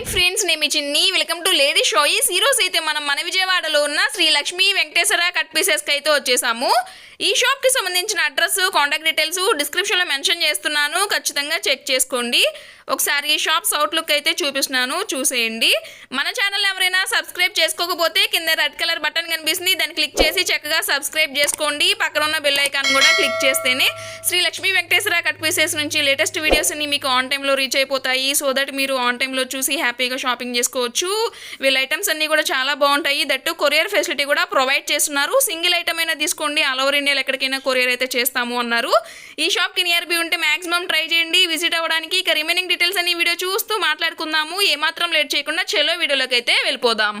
Hi friends నేను మీ చిన్ని. Welcome to lady షోయిస్ ఈ అయితే మనం మన విజయవాడలో ఉన్న శ్రీ లక్ష్మీ వెంకటేశ్వర కట్ పీసెస్కి అయితే వచ్చేసాము. ఈ షాప్కి సంబంధించిన అడ్రస్ కాంటాక్ట్ డీటెయిల్స్ డిస్క్రిప్షన్లో మెన్షన్ చేస్తున్నాను. ఖచ్చితంగా చెక్ చేసుకోండి. ఒకసారి ఈ షాప్స్ అవుట్లుక్ అయితే చూపిస్తున్నాను. చూసేయండి. మన ఛానల్ ఎవరైనా సబ్స్క్రైబ్ చేసుకోకపోతే కింద రెడ్ కలర్ బటన్ కనిపిస్తుంది. దాన్ని క్లిక్ చేసి చక్కగా సబ్స్క్రైబ్ చేసుకోండి. పక్కన ఉన్న బెల్ ఐకాన్ కూడా క్లిక్ చేస్తేనే శ్రీ లక్ష్మీ వెంకటేశ్వర కట్ పీసెస్ నుంచి లేటెస్ట్ వీడియోస్ అన్ని మీకు ఆన్ టైంలో రీచ్ అయిపోతాయి. సో దట్ మీరు ఆన్ టైంలో చూసి హ్యాపీగా షాపింగ్ చేసుకోవచ్చు. వీళ్ళ ఐటమ్స్ అన్ని కూడా చాలా బాగుంటాయి. దట్టు కొరియర్ ఫెసిలిటీ కూడా ప్రొవైడ్ చేస్తున్నారు. సింగిల్ ఐటమ్ అయినా తీసుకోండి. ఆల్ ఓవర్ ఇండియాలో ఎక్కడికైనా కొరియర్ అయితే చేస్తాము అన్నారు. ఈ షాప్కి నియర్ బి ఉంటే మాక్సిమం ట్రై చేయండి. విజిట్ అవ్వడానికి ఇక రిమైనింగ్ డీటెయిల్స్ అన్ని వీడియో చూస్తూ మాట్లాడుకుందాము. ఏమాత్రం లేట్ చేయకుండా చెలో వీడియోలోకి అయితే వెళ్ళిపోదాం.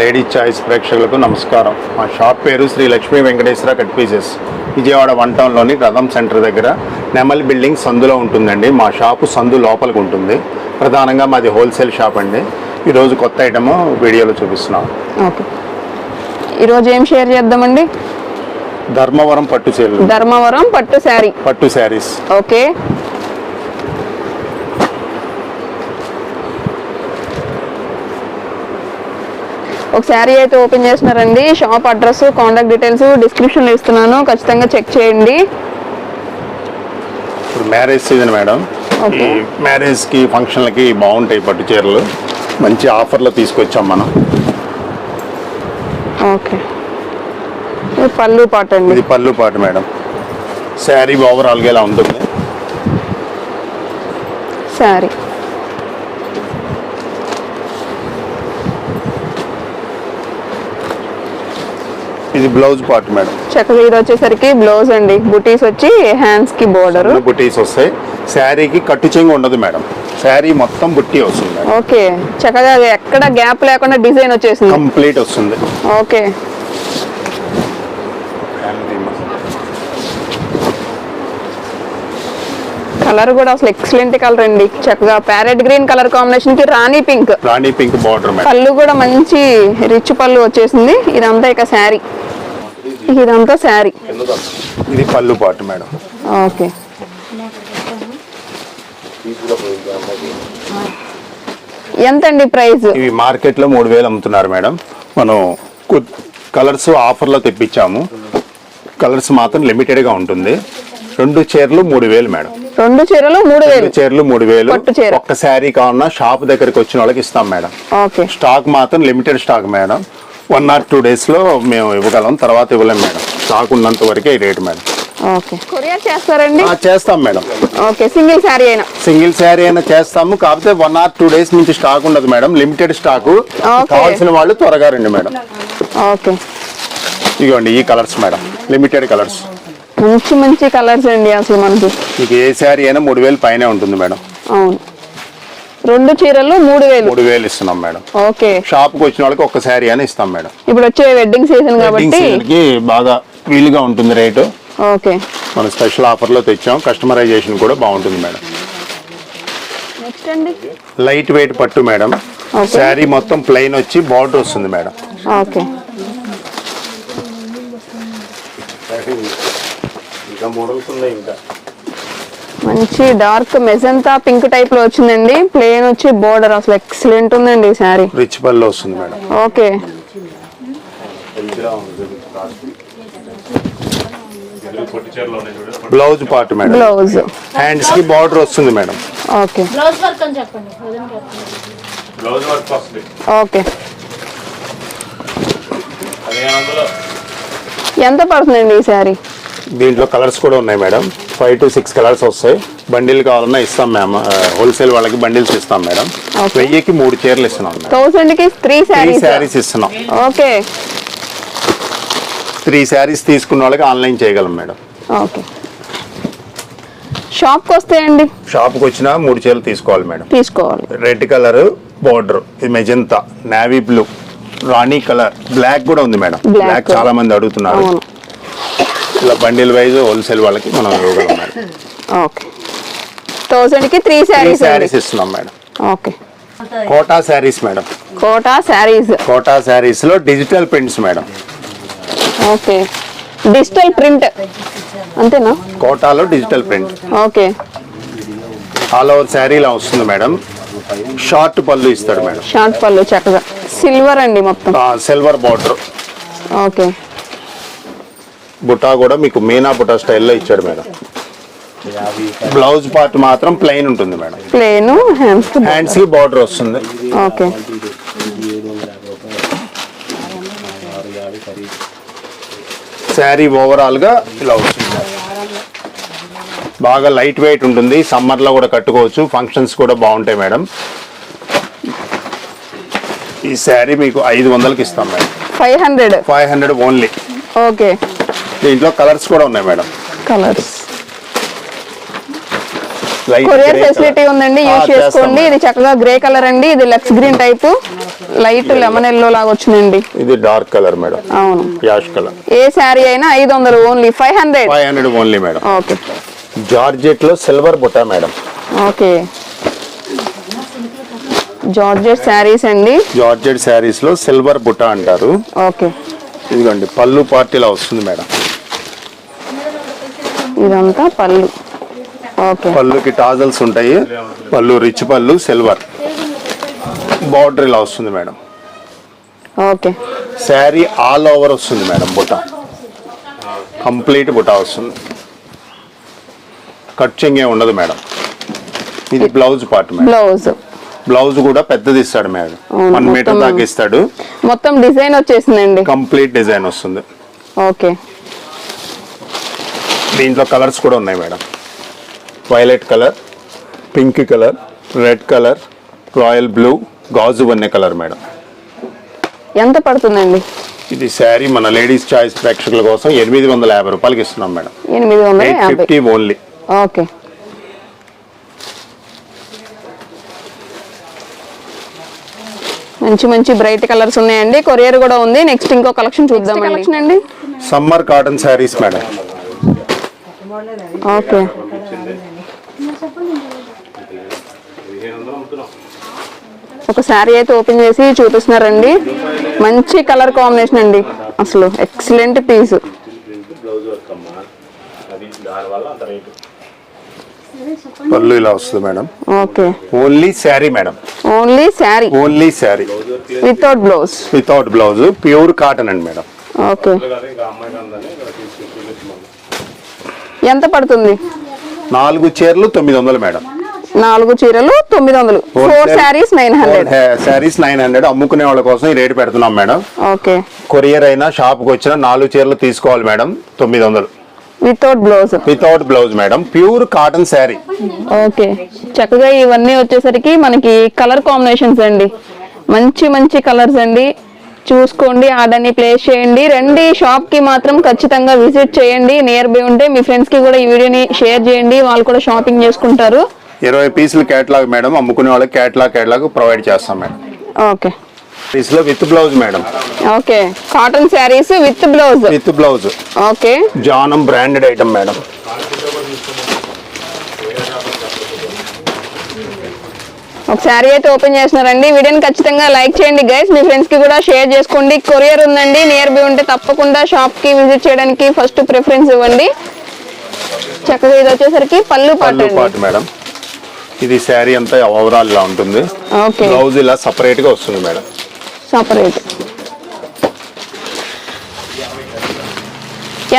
లేడీ చాయిస్ ప్రేక్షకులకు నమస్కారం. మా షాప్ పేరు Sri Lakshmi Venkateswara cut pieces Vijayawada one టౌన్లోని రథం సెంటర్ దగ్గర నెమల్ బిల్డింగ్ సందులో ఉంటుందండి. మా షాపు సందు లోపలికి ఉంటుంది. ప్రధానంగా మాది హోల్సేల్ షాప్ అండి. ఈరోజు కొత్త ఐటమ్ వీడియోలో చూపిస్తున్నాం. ఓకే ఈరోజు ఏం షేర్ చేద్దామండి? ధర్మవరం పట్టు చీరలు ధర్మవరం పట్టు శారీ. పట్టు శారీస్. ఓకే. ఒక శారీ అయితే ఓపెన్ చేస్తున్నారండి. షాప్ అడ్రస్ కాంటాక్ట్ డీటెయిల్స్ డిస్క్రిప్షన్లో ఇస్తున్నాను. ఖచ్చితంగా చెక్ చేయండి. ఇప్పుడు మ్యారేజ్ సీజన్ మేడం. ఈ. మ్యారేజ్కి ఫంక్షన్లకి బాగుంటాయి పట్టు చీరలు. మంచి ఆఫర్లో తీసుకొచ్చాం మనం. ఓకే. ఇది పళ్ళు పాట అండి? ఇది పళ్ళు పాటు మేడం. శారీ ఓవరాల్గా ఇలా ఉంటుంది. శారీ. ఇది బ్లౌజ్ పార్ట్ మేడం. చక్కగా ఇది వచ్చేసరికి బ్లౌజ్ అండి. బుటీస్ వచ్చి హ్యాండ్స్కి బోర్డర్. బుట్టీస్ వస్తాయి. శారీకి కట్టు చెంగు ఉండదు మేడం. శారీ మొత్తం బుట్టి వస్తుంది. ఓకే. చక్కగా ఎక్కడ గ్యాప్ లేకుండా డిజైన్ వచ్చేసింది. కంప్లీట్ వస్తుంది. ఓకే. కలర్ కూడా అసలు ఎక్సలెంట్ కలర్ అండి. చక్కగా ప్యారెట్ గ్రీన్ కలర్ కాంబినేషన్కి రాణి పింక్. రాణి పింక్ బార్డర్ పళ్ళు కూడా మంచి రిచ్ పళ్ళు వచ్చేసింది. ఇదంతా ఇక శారీ. ఇదంతా శారీ. ఇది పళ్ళు పాటు మేడం. ఓకే. ఎంతండి ప్రైస్ ఇవి మార్కెట్లో మూడు వేలు అమ్ముతున్నారు మేడం. మనం కలర్స్ ఆఫర్లో తెప్పించాము. కలర్స్ మాత్రం లిమిటెడ్గా ఉంటుంది. రెండు చీరలు మూడు వేలు మేడం. రెండు చీరలు మూడు వేలు. చీరలు మూడు వేలు. ఒక్క శారీ కావాలన్నా షాప్ దగ్గరికి వచ్చిన వాళ్ళకి ఇస్తాం మేడం. ఓకే. స్టాక్ మాత్రం limited stock madam. One or two డేస్లో మేము ఇవ్వగలం. తర్వాత ఇవ్వలేం మేడం. స్టాక్ ఉన్నంత వరకే రేటు మేడం. ఓకే. కొరియర్ చేస్తారండి? చేస్తాం మేడం. ఓకే సింగిల్ శారీ అయినా. సింగిల్ శారీ అయినా చేస్తాము. కాకపోతే వన్ ఆర్ టూ డేస్ నుంచి స్టాక్ ఉండదు మేడం. Limited stock. కావాల్సిన వాళ్ళు త్వరగా రండి మేడం. ఓకే. ఇదిగోండి ఈ కలర్స్ మేడం. లిమిటెడ్ కలర్స్ మంచి మంచి కలర్స్ అండి అసలు మనకి. మీకు ఏ శారీ అయినా మూడు వేలు పైనే ఉంటుంది మేడం. అవును. రెండు చీరలు మూడు వేలు. మూడు వేలు ఇస్తున్నాం మేడం. ఓకే. షాప్కి వచ్చిన వాళ్ళకి ఒక్క శారీ అయినా ఇస్తాం మేడం. ఇప్పుడు వచ్చే వెడ్డింగ్ సీజన్ కాబట్టి బాగా వీలుగా ఉంటుంది రేటు. ఓకే. మనం స్పెషల్ ఆఫర్లో తెచ్చాం. కస్టమైజేషన్ కూడా బాగుంటుంది మేడం. నెక్స్ట్ అండి? లైట్ వెయిట్ పట్టు మేడం. శారీ మొత్తం ప్లెయిన్ వచ్చి బార్డర్ వస్తుంది మేడం. ఓకే. ఇంకా మోడల్స్ ఉన్నాయి ఇంకా. మంచి డార్క్ మెజంతా పింక్ టైప్లో వచ్చిందండి. ప్లేన్ వచ్చి బోర్డర్ అసలు ఎక్సలెంట్ ఉందండి శారీ. రిచ్ పళ్ళు వస్తుంది madam. Okay. Blouse part madam blouse హ్యాండ్స్కి బార్డర్ వస్తుంది మేడం ఓకే బ్లౌజ్ వర్క్ అని చెప్పండి. బ్లౌజ్ వర్క్ వస్తుంది ఓకే ఎంత పడుతుందండి ఈ శారీ? దీంట్లో కలర్స్ కూడా ఉన్నాయి madam five to six colours వస్తాయి. బండిల్ కావాలన్నా ఇస్తాం మేము హోల్సేల్ వాళ్ళకి బండిల్స్ ఇస్తాం మేడం. వెయ్యికి మూడు చీరలు ఇస్తున్నాం థౌసండ్కి త్రీ శారీస్ ఇస్తున్నాం. ఓకే త్రీ శారీస్ తీసుకున్న వాళ్ళకి ఆన్లైన్ చేయగలం మేడం. ఓకే. షాప్కి వస్తాయండి షాప్కి వచ్చినా మూడు చీరలు తీసుకోవాలి మేడం. తీసుకోవాలి. రెడ్ కలర్ బార్డర్ ఇది మెజంతా నావీ బ్లూ రాణి కలర్ బ్లాక్ కూడా ఉంది మేడం. బ్లాక్. చాలా మంది అడుగుతున్నారు. ఇలా బండిల్ వైజ్ హోల్సేల్ వాళ్ళకి మనం ఇవ్వగలం madam. Okay. Three saris saris ఇస్తున్నాం madam. Okay. Kota saris madam. Kota saris. Kota శారీస్లో digital prints madam. Okay. Digital print. అంతేనా? కోటాలో digital print. Okay. All over sari ఇలా వస్తుంది మేడం. షార్ట్ పళ్ళు ఇస్తాడు మేడం. షార్ట్ పళ్ళు చక్కగా. సిల్వర్ అండి మొత్తం. Silver border. ఓకే. బుటా కూడా మీకు మీనా బుటా స్టైల్లో ఇచ్చాడు మేడం. బ్లౌజ్ పార్ట్ మాత్రం ప్లెయిన్ ఉంటుంది మేడం. ప్లేన్ హ్యాండ్స్ హ్యాండ్స్కి బార్డర్ వస్తుంది. ఓకే. శారీ ఓవరాల్గా ఇలా వస్తుంది. బాగా లైట్ వెయిట్ ఉంటుంది. సమ్మర్లో కూడా కట్టుకోవచ్చు. ఫంక్షన్స్ కూడా బాగుంటాయి మేడం ఈ శారీ మీకు ఐదు వందలకి ఇస్తాం madam five hundred five hundred only okay దీంట్లో కలర్స్ కూడా ఉన్నాయి మేడం కలర్స్ కొరియర్ ఫెసిలిటీ. ఉందండి యూజ్ చేసుకోండి. ఇది. చక్కగా గ్రే కలర్ అండి ఇది లెక్స్ green type. Light lemon yellow లాగా వచ్చిందండి. ఇది డార్క్ కలర్ మేడం. అవును. Ash colour. ఏ శారీ అయినా ఐదు వందలు only five hundred? Five hundred only madam. Okay. జార్జెట్లో silver బుట్ట మేడం. ఓకే. జార్జెట్ శారీస్ అండి. జార్జెట్ శారీస్లో సిల్వర్ బుట్ట అంటారు. ఓకే. ఇదిగోండి పళ్ళు పార్ట్ ఇలా వస్తుంది మేడం. ఇదంతా పళ్ళు. పళ్ళుకి టాజల్స్ ఉంటాయి. పళ్ళు రిచ్ పళ్ళు సిల్వర్. బార్డర్ ఇలా వస్తుంది madam. Okay. Sari all over వస్తుంది మేడం బుట్ట. కంప్లీట్ బుట్ట వస్తుంది. కట్ చెంగే ఉండదు మేడం. ఇది blouse part madam. Blouse. Blouse కూడా పెద్దది ఇస్తాడు మేడం. వన్ మీటర్ దాకా ఇస్తాడు. మొత్తం డిజైన్ వచ్చేసిందండి. కంప్లీట్ డిజైన్ వస్తుంది. ఓకే. దీంట్లో కలర్స్ కూడా ఉన్నాయి madam. Violet colour pink colour red colour royal blue గాజు వన్నె కలర్ మేడం. ఎంత పడుతుందండి? ఇది శారీ మన లేడీస్ చాయిస్ ప్రేక్షకుల కోసం ఎనిమిది వందల యాభై రూపాయలకి ఇస్తున్నాం మేడం. ఎనిమిది వందల ఫిఫ్టీ ఓన్లీ ఓకే. మంచి మంచి బ్రైట్ కలర్స్ ఉన్నాయండి. కొరియర్ కూడా ఉంది. నెక్స్ట్ ఇంకో కలెక్షన్ చూద్దాం కలెక్షన్ అండి? Summer cotton saris madam. Okay. ఒక శారీ అయితే ఓపెన్ చేసి చూపిస్తున్నారండి. మంచి కలర్ కాంబినేషన్ అండి. అసలు ఎక్సలెంట్ పీస్ పళ్ళు ఇలా వస్తుంది madam. Okay. Only sari madam. Only sari only sari without blouse without blouse pure cotton అండి మేడం. ఓకే. ఎంత పడుతుంది? నాలుగు చీరలు తొమ్మిది వందలు మేడం. నాలుగు చీరలు తొమ్మిది వందలు. Four saris nine hundred saris nine hundred అమ్ముకునే వాళ్ళ కోసం ఈ రేటు పెడుతున్నాం మేడం. ఓకే. కొరియర్ అయినా షాప్కి వచ్చిన నాలుగు చీరలు తీసుకోవాలి మేడం తొమ్మిది వందలు. Without blouse without blouse madam. Pure cotton sari okay. చక్కగా ఇవన్నీ వచ్చేసరికి మనకి కలర్ కాంబినేషన్స్ అండి. మంచి మంచి కలర్స్ అండి. చూసుకోండి ఆర్డర్ని ప్లేస్ చేయండి. రండి షాప్కి మాత్రం ఖచ్చితంగా విజిట్ చేయండి. నియర్ బై ఉంటే మీ ఫ్రెండ్స్కి కూడా ఈ వీడియోని షేర్ చేయండి. వాళ్ళు కూడా షాపింగ్ చేసుకుంటారు. ఇరవై పీసులు క్యాట్లాగ్ మేడం అమ్ముకునే వాళ్ళకి క్యాట్లాగ్ క్యాట్లాగ్ ప్రొవైడ్ చేస్తాం madam. Okay. పీస్లో with blouse madam. Okay. Cotton saris with blouse? With blouse. Okay. Janam branded item madam. ఒక శారీ అయితే ఓపెన్ చేస్తున్నారండి. వీడియోని ఖచ్చితంగా లైక్ చేయండి గైస్ మీ ఫ్రెండ్స్కి కూడా షేర్ చేసుకోండి. కొరియర్ ఉందండి. నియర్ బై ఉంటే తప్పకుండా షాప్కి విజిట్ చేయడానికి ఫస్ట్ ప్రిఫరెన్స్ ఇవ్వండి. చక్కగా ఇది వచ్చేసరికి పళ్ళు పాటు మేడం. ఇది శారీ అంతా ఓవరాల్ ఇలా ఉంటుంది. ఓకే. బ్లౌజ్ ఇలా సపరేట్గా వస్తుంది మేడం. సపరేట్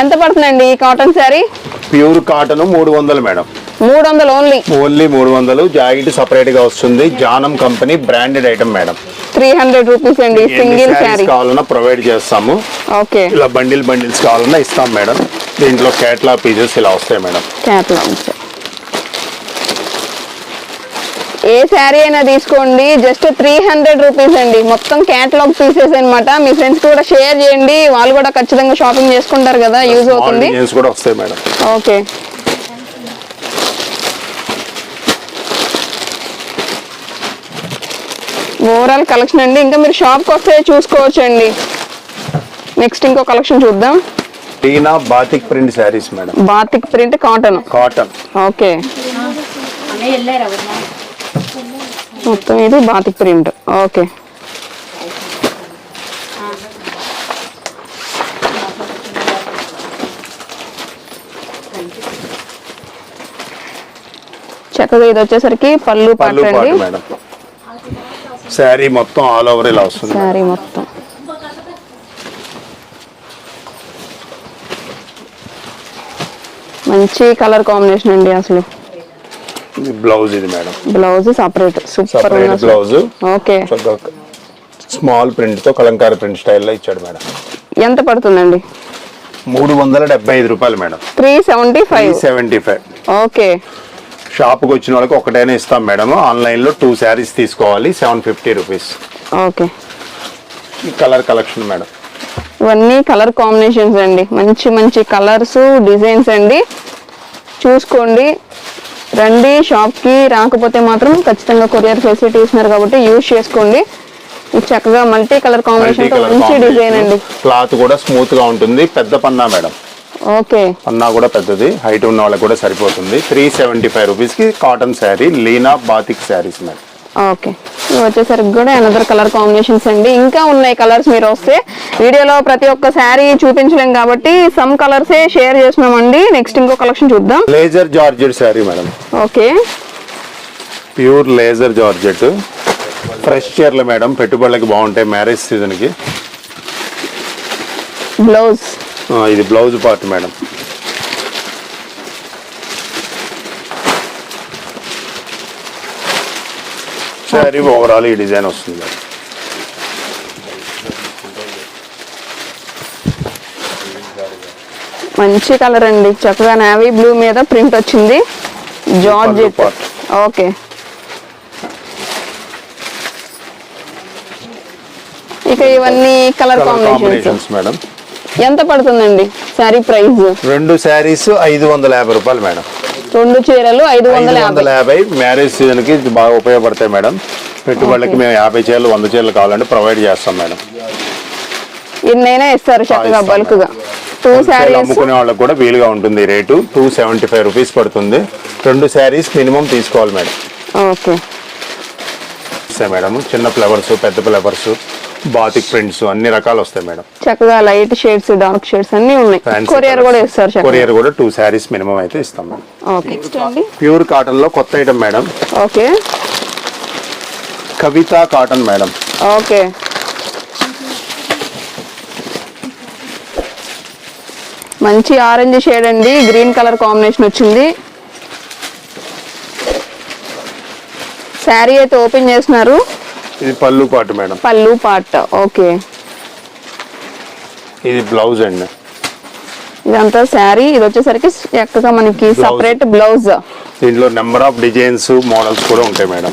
ఎంత పడుతుందండి ఈ కాటన్ శారీ? ప్యూర్ కాటన్ మూడు వందలు మేడం. మూడు వందలు ఓన్లీ ఓన్లీ మూడు వందలు. జాకెట్ సపరేట్గా వస్తుంది. Janam company branded item madam. Three hundred rupees అండి సింగిల్ శారీ. కావాలన్నా ప్రొవైడ్ చేస్తాము. ఓకే. ఇలా బండిల్ బండిల్స్ కావాలన్నా ఇస్తాం మేడం. దీంట్లో క్యాట్లాగ్ పీసెస్ ఇలా వస్తాయి మేడం. క్యాట్లాగ్స్ ఏ శారీ అయినా తీసుకోండి. జస్ట్ త్రీ హండ్రెడ్ రూపీస్ అండి. మొత్తం క్యాటలాగ్ పీసెస్ అన్నమాట. మీ ఫ్రెండ్స్ కూడా షేర్ చేయండి. వాళ్ళు కూడా ఖచ్చితంగా షాపింగ్ చేసుకుంటారు కదా యూజ్ అవుతుంది. ఓకే. ఓవరాల్ కలెక్షన్ అండి. ఇంకా మీరు షాప్కి వస్తే చూసుకోవచ్చు అండి నెక్స్ట్ ఇంకో కలెక్షన్ చూద్దాం. Tina batik print saris madam batik print cotton cotton okay. మొత్తం ఇది బాతిక్ ప్రింట్ ఓకే. చక్కగా ఇది వచ్చేసరికి పళ్ళు పళ్ళు మేడం. శారీ మొత్తం ఆల్ ఓవర్ ఇలా వస్తుంది. శారీ మొత్తం. మంచి కలర్ కాంబినేషన్ అండి అసలు. బ్లౌజ్ ఇది madam. Blouse separate. Super blouse. Okay. Small ప్రింట్తో Kalamkari print స్టైల్లో ఇచ్చాడు మేడం. ఎంత పడుతుందండి? మూడు వందల డెబ్బై ఐదు రూపాయలు madam. Three seventy five. Seventy five. Okay. షాప్కి వచ్చిన వాళ్ళకి ఒకటైనా ఇస్తాం మేడం. ఆన్లైన్లో టూ శారీస్ తీసుకోవాలి సెవెన్ ఫిఫ్టీ రూపీస్. ఓకే. ఈ కలర్ కలెక్షన్ మేడం. ఇవన్నీ కలర్ కాంబినేషన్స్ అండి. మంచి మంచి కలర్స్ డిజైన్స్ అండి. చూసుకోండి. రండి షాప్కి రాకపోతే మాత్రం ఖచ్చితంగా కొరియర్ ఫెసిలిటీ ఇస్తున్నారు కాబట్టి యూజ్ చేసుకోండి. చక్కగా మల్టీ కలర్ కాంబినేషన్తో మంచి డిజైన్ అండి. క్లాత్ కూడా స్మూత్గా ఉంటుంది. పెద్ద పన్నా మేడం. ఓకే. పన్నా కూడా పెద్దది. హైట్ ఉన్న వాళ్ళకి కూడా సరిపోతుంది. త్రీ సెవెంటీ ఫైవ్ రూపీస్కి cotton sari Leena batik saris madam. Okay. వచ్చేసరికి కూడా అనదర్ కలర్ కాంబినేషన్స్ అండి. ఇంకా ఉన్నాయి కలర్స్ మీరు వస్తే వీడియోలో ప్రతి ఒక్క శారీ చూపించలేం కాబట్టి సమ్ కలర్సే షేర్ చేసినామండి నెక్స్ట్ ఇంకో కలెక్షన్ చూద్దాం. Laser georgette sari madam. Okay. Pure laser georgette fresh చీరలు మేడం. పెట్టుబడులకి బాగుంటాయి మ్యారేజ్ సీజన్కి బ్లౌజ్ ఇది blouse part madam. Sari overall ఈ డిజైన్ వస్తుంది. మంచి కలర్ అండి. చక్కగా నావీ బ్లూ మీద ప్రింట్ వచ్చింది. Georgette part. ఓకే ఇక ఇవన్నీ కలర్ కాంబినేషన్స్ మేడం ఎంత పడుతుందండి? శారీ ప్రైస్ రెండు శారీస్ ఐదు వందల యాభై రూపాయలు మేడం రెండు చీరలు ఐదు వందల యాభై. మ్యారేజ్ సీజన్కి ఇది బాగా ఉపయోగపడతాయి మేడం. పెట్టుబడులకి మేము యాభై చీరలు వంద చీరలు కావాలంటే ప్రొవైడ్ చేస్తాం మేడం. ఎన్నైనా ఇస్తారు చక్కగా బల్క్గా టూ శారీస్ అమ్ముకునే వాళ్ళకి కూడా వీలుగా ఉంటుంది rate. Two seventy five rupees పడుతుంది. రెండు శారీస్ మినిమం తీసుకోవాలి మేడం. ఓకే. మేడం. చిన్న ఫ్లవర్స్ పెద్ద ఫ్లవర్స్. బాతిక్ ప్రింట్స్ అన్ని రకాలు వస్తాయి మేడం. చక్కగా లైట్ షేడ్స్ డార్క్ షేడ్స్ అన్ని ఉన్నాయి. కొరియర్ కూడా ఇస్తారు కొరియర్ కూడా టూ శారీస్ మినిమం అయితే ఇస్తాం మేడం. ప్యూర్ కాటన్లో కొత్త item madam. Okay Kavitha cotton madam. Okay మంచి ఆరెంజ్ షేడ్ అండి. గ్రీన్ కలర్ కాంబినేషన్ వచ్చింది. శారీ అయితే ఓపెన్ చేస్తున్నారు. ఇది పళ్ళు పాటు మేడం. పళ్ళు పాట్ ఓకే. ఇది బ్లౌజ్ అండి. ఇదంతా శారీ ఇది వచ్చేసరికి చక్కగా మనకి సపరేట్ బ్లౌజ్. దీంట్లో నెంబర్ ఆఫ్ డిజైన్స్ మోడల్స్ కూడా ఉంటాయి మేడం.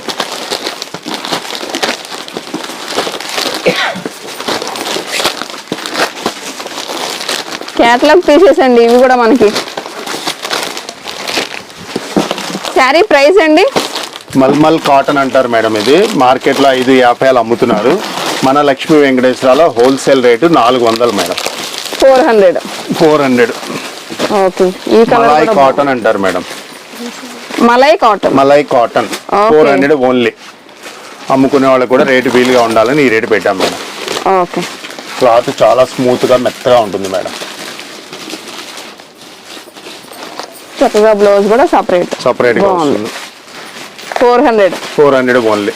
క్యాటలాగ్ పీసెస్ అండి ఇవి కూడా మనకి. శారీ ప్రైస్ అండి? మల్మల్ కాటన్ అంటారు మేడం ఇది. మార్కెట్లో ఐదు యాభైలు అమ్ముతున్నారు. మన లక్ష్మీ వెంకటేశ్వరలో హోల్సేల్ రేటు నాలుగు వందలు madam. Four hundred. Four hundred. Okay. ఈ మలాయ్ కాటన్ అంటారు madam. Malai cotton. Malai cotton. Okay. Four hundred only. అమ్ముకునే వాళ్ళకి కూడా రేటు వీలుగా ఉండాలని ఈ రేటు పెట్టాం మేడం. ఓకే. క్లాత్ చాలా స్మూత్గా మెత్తగా ఉంటుంది మేడం. చక్కగా బ్లౌజ్ కూడా సపరేట్. సపరేట్గా వస్తుంది. Four hundred. Four hundred only.